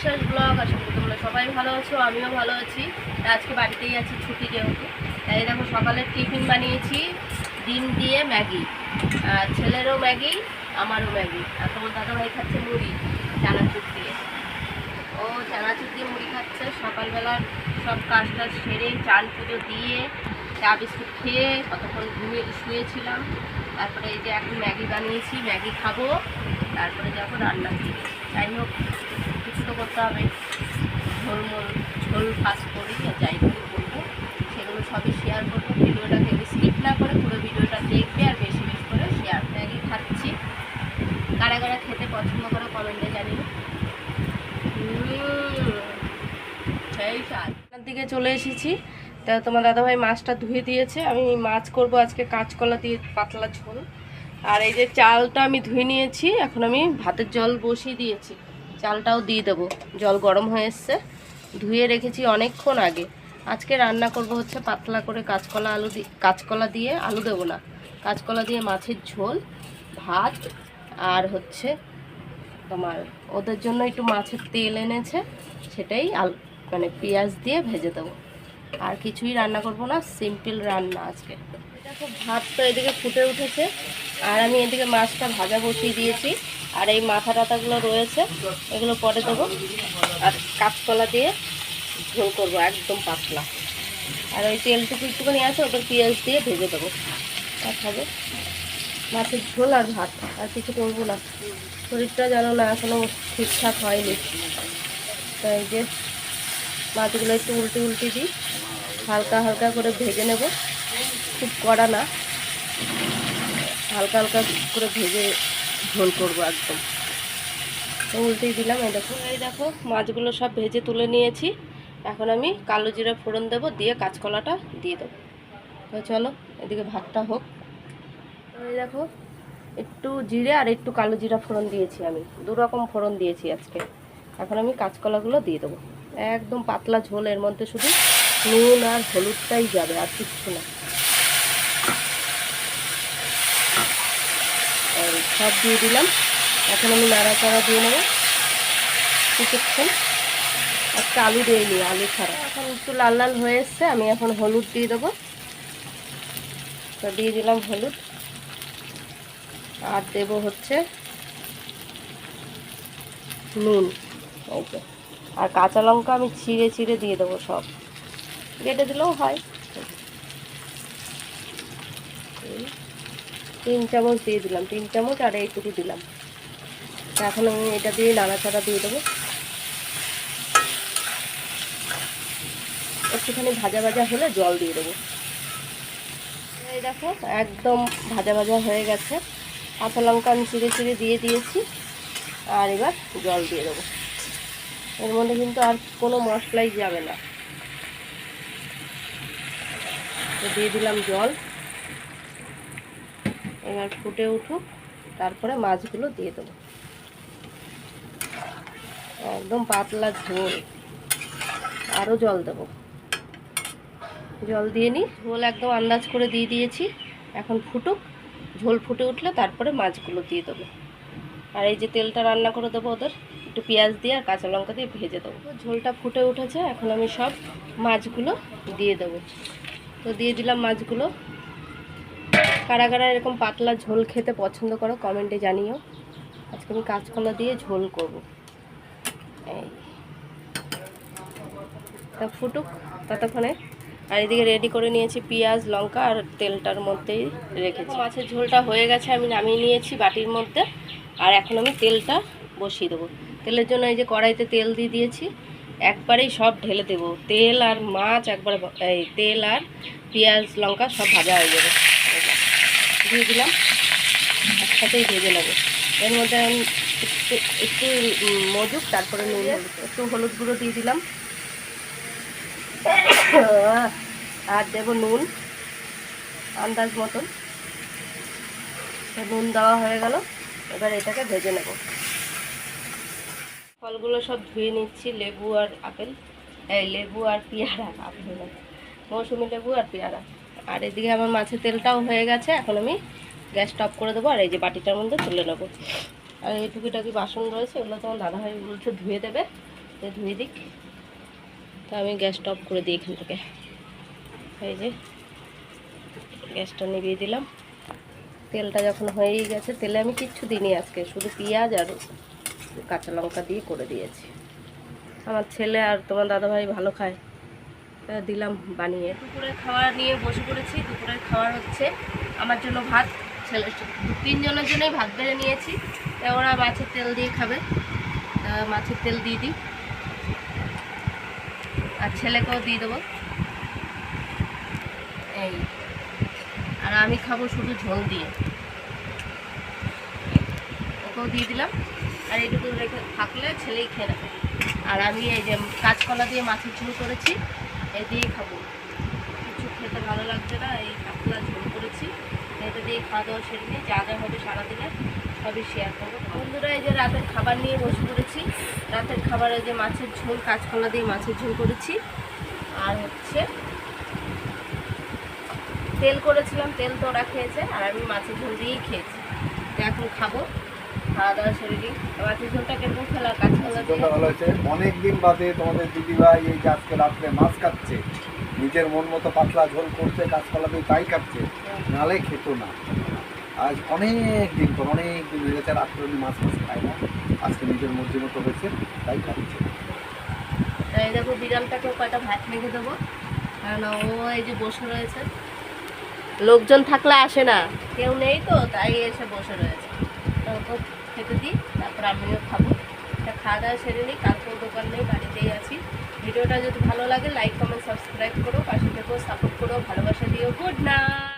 বিশ্বাস ব্লগ আশা তোমরা সবাই ভালো আছো, আমিও ভালো আছি। আজকে বাড়িতেই আছি, ছুটি যেহেতু। তাই দেখো সকালের টিফিন বানিয়েছি, ডিম দিয়ে ম্যাগি। আর ছেলেরও ম্যাগি, আমারও ম্যাগি। আর তোমার দাদাভাই খাচ্ছে মুড়ি, চানাচুর দিয়ে। ও চানাচুর দিয়ে মুড়ি খাচ্ছে। সকালবেলার সব কাজ টাজ সেরে চাল পুজো দিয়ে, চা বিস্কুট খেয়ে কতক্ষণ ঘুমিয়ে শুয়েছিলাম। তারপরে এই যে এখন ম্যাগি বানিয়েছি, ম্যাগি খাব। তারপরে যাব রান্না যাই হোক তো করতে হবে। ঝোল মোল ঝোল ফাঁস করি যাই করি করব। সেগুলো সবই শেয়ার করব। ভিডিওটা ভিডিওটাকে স্কিপ না করে পুরো ভিডিওটা দেখবে আর বেশি বেশি করে শেয়ার ম্যাগি খাচ্ছি। কারা কারা খেতে পছন্দ করে কমেন্টে উম, সেই স্বাদ। দিকে চলে এসেছি। তা তোমার দাদাভাই মাছটা ধুয়ে দিয়েছে। আমি মাছ করব আজকে কাঁচকলা দিয়ে পাতলা ঝোল। আর এই যে চালটা আমি ধুয়ে নিয়েছি এখন আমি ভাতের জল বসিয়ে দিয়েছি। চালটাও দিয়ে দেবো। জল গরম হয়ে এসছে। ধুয়ে রেখেছি অনেকক্ষণ আগে। আজকে রান্না করব হচ্ছে পাতলা করে কাঁচকলা আলু দিয়ে কাঁচকলা দিয়ে আলু দেবো না। কাঁচকলা দিয়ে মাছের ঝোল, ভাত আর হচ্ছে তোমার ওদের জন্য একটু মাছের তেল এনেছে, সেটাই আলু মানে পেঁয়াজ দিয়ে ভেজে দেবো। আর কিছুই রান্না করব না, সিম্পল রান্না আজকে। দেখো, ভাত তো এদিকে ফুটে উঠেছে। আর আমি এদিকে মাছটা ভাজা বসিয়ে দিয়েছি। আর এই মাথা টাথাগুলো রয়েছে, এগুলো পরে দেবো। আর কাঁচকলা দিয়ে ঝোল করব, একদম পাতলা। আর ওই তেলটুকু একটুখানি আছে ওটা পেঁয়াজ দিয়ে ভেজে দেবো। আর খাব। মাছের ঝোল আর ভাত, আর কিছু করব না। শরীরটা যেন না এখনও ঠিকঠাক হয়নি। তাই যে মাছগুলো একটু উল্টে উল্টে দিই। হালকা হালকা করে ভেজে নেব। খুব কড়া না। হালকা হালকা করে ভেজে ঝোল করব একদম। উল্টেই দিলাম, এই দেখো। এই দেখো, মাছগুলো সব ভেজে তুলে নিয়েছি। এখন আমি কালো জিরা ফোড়ন দেবো, দিয়ে কাঁচকলাটা দিয়ে দেবো। তো চলো, এদিকে ভাতটা হোক। এই দেখো, একটু জিরে আর একটু কালো জিরা ফোড়ন দিয়েছি আমি। দু রকম ফোড়ন দিয়েছি আজকে। এখন আমি কাঁচকলাগুলো দিয়ে দেবো। একদম পাতলা ঝোল, এর মধ্যে শুধু নুন আর হলুদটাই যাবে, আর কিচ্ছু না এই সব দিয়ে দিলাম। এখন আমি নাড়াচাড়া দিয়ে নেব। কিছুক্ষণ। একটা আলু দিয়ে নিই, আলু ছাড়া। এখন একটু লাল লাল হয়ে এসছে, আমি এখন হলুদ দিয়ে দেবো। তো দিয়ে দিলাম হলুদ। আর দেব হচ্ছে নুন। এই তো আর কাঁচা লঙ্কা আমি ছিঁড়ে ছিঁড়ে দিয়ে দেবো সব। কেটে দিলেও হয়। তিন চামচ দিয়ে দিলাম, তিন চামচ আর এইটুকু দিলাম। এখন আমি এটা দিয়ে নাড়াচাড়া দিয়ে দেবো। একটুখানি ভাজা ভাজা হলে জল দিয়ে দেবো। এই দেখো, একদম ভাজা ভাজা হয়ে গেছে। কাঁচা লঙ্কা আমি চিড়ে চিড়ে দিয়ে দিয়েছি, আর এবার জল দিয়ে দেবো। এর মধ্যে কিন্তু আর কোনো মশলাই যাবে না। দিয়ে দিলাম জল। এবার ফুটে উঠুক, তারপরে মাছগুলো দিয়ে দেবো। একদম পাতলা ঝোল। আরও জল দেবো। জল দিয়ে নিই ঝোল একদম আন্দাজ করে দিয়ে দিয়েছি। এখন ফুটুক, ঝোল ফুটে উঠলে তারপরে মাছগুলো দিয়ে দেবো। আর এই যে তেলটা রান্না করে দেবো ওদের, একটু পেঁয়াজ দিয়ে আর কাঁচা লঙ্কা দিয়ে ভেজে দেবো। ঝোলটা ফুটে উঠেছে, এখন আমি সব মাছগুলো দিয়ে দেবো। তো দিয়ে দিলাম মাছগুলো। কারা কারা এরকম পাতলা ঝোল খেতে পছন্দ করো কমেন্টে জানিও। আজকে আমি কাঁচকলা দিয়ে ঝোল করব। এই। তা ফুটুক ততক্ষণে। আর এদিকে রেডি করে নিয়েছি পেঁয়াজ, লঙ্কা আর তেলটার মধ্যেই রেখেছি। মাছের ঝোলটা হয়ে গেছে, আমি নামিয়ে নিয়েছি বাটির মধ্যে। আর এখন আমি তেলটা বসিয়ে দেবো। তেলের জন্য এই যে কড়াইতে তেল দিয়ে দিয়েছি, একবারেই সব ঢেলে দেবো। তেল আর মাছ একবারে এই তেল আর পেঁয়াজ, লঙ্কা সব ভাজা হয়ে যাবে। দিয়ে দিলাম। একসাথেই ভেজে নেব। এর মধ্যে আমি একটু একটু মজুক তারপরে নুন একটু হলুদ গুঁড়ো দিয়ে দিলাম। আর দেবো নুন, আন্দাজ মতন। নুন দেওয়া হয়ে গেল। এবার এটাকে ভেজে নেব। ফলগুলো সব ধুয়ে নিচ্ছি, লেবু আর আপেল। এই, লেবু আর পেয়ারা, আপেল মৌসুমি লেবু আর পেয়ারা। আর এদিকে আমার মাছের তেলটাও হয়ে গেছে, এখন আমি গ্যাসটা অফ করে দেবো আর এই যে বাটিটার মধ্যে তুলে নেব। আর এই টুকিটাকি বাসন রয়েছে এগুলো তোমার দাদাভাই বলছে ধুয়ে দেবে ধুয়ে দিক। তো আমি গ্যাসটা অফ করে দিই এখান থেকে। এই যে গ্যাসটা নিভিয়ে দিলাম। তেলটা যখন হয়েই গেছে, তেলে আমি কিচ্ছু দিইনি আজকে, শুধু পেঁয়াজ আর কাঁচা লঙ্কা দিয়ে করে দিয়েছি। আমার ছেলে আর তোমার দাদাভাই ভালো খায়। দিলাম বানিয়ে। দুপুরের খাবার নিয়ে বসে পড়েছি। দুপুরের খাওয়ার হচ্ছে আমার জন্য ভাত। ছেলে তিনজনের জন্যই ভাত বেড়ে নিয়েছি। তা ওরা মাছের তেল দিয়ে খাবে। মাছের তেল দিয়ে দিই। আর ছেলেকেও দিয়ে দেবো। এই। আর আমি খাব শুধু ঝোল দিয়ে। ওকেও দিয়ে দিলাম। আর এইটুকু রেখে থাকলে ছেলেই খেয়ে নেবে। আর আমি এই যে কাঁচকলা দিয়ে মাছের ঝোল করেছি। এই দিয়েই খাব। কিছু খেতে ভালো লাগছে না, এই কাতলা ঝোল করেছি। এটা দিয়ে খাওয়া দাওয়া সেরে নিয়ে যা যা হবে সারাদিনে সবই শেয়ার করব। বন্ধুরা, এই যে রাতের খাবার নিয়ে বসে পড়েছি। রাতের খাবারে যে মাছের ঝোল, কাঁচকলা দিয়ে মাছের ঝোল করেছি। আর হচ্ছে তেল করেছিলাম, তেল তো ওরা খেয়েছে, আর আমি মাছের ঝোল দিয়েই খেয়েছি। এখন খাব। খাওয়া দাওয়া মাছের ঝোলটা খেলা? চিত্রটা ভালো হয়েছে। অনেকদিন বাদে তোমাদের দিদি ভাই এই যে আজকে রাত্রে মাছ খাচ্ছে নিজের মন মতো পাতলা ঝোল করছে কাঁচকলা দিয়ে তাই খাচ্ছে নালে খেত না। আজ অনেক দিন পর অনেক দিন হয়ে গেছে রাত্রে মাছ মাছ খায় না। আজকে নিজের মর্জি মতো হয়েছে তাই খাচ্ছে তাই দেখো বিড়ালটাকেও কয়টা ভাত মেখে দেবো। কারণ ও এই যে বসে রয়েছে। লোকজন থাকলে আসে না। কেউ নেই তো তাই এসে বসে রয়েছে। খেতে দিই, তারপর আমিও খাব। এটা খাওয়া দাওয়া সেরে নিই, কালকেও দোকান নেই বাড়িতেই আছি। ভিডিওটা যদি ভালো লাগে লাইক কমেন্ট সাবস্ক্রাইব করো, পাশে থেকেও সাপোর্ট করো, ভালোবাসা দিও। Good night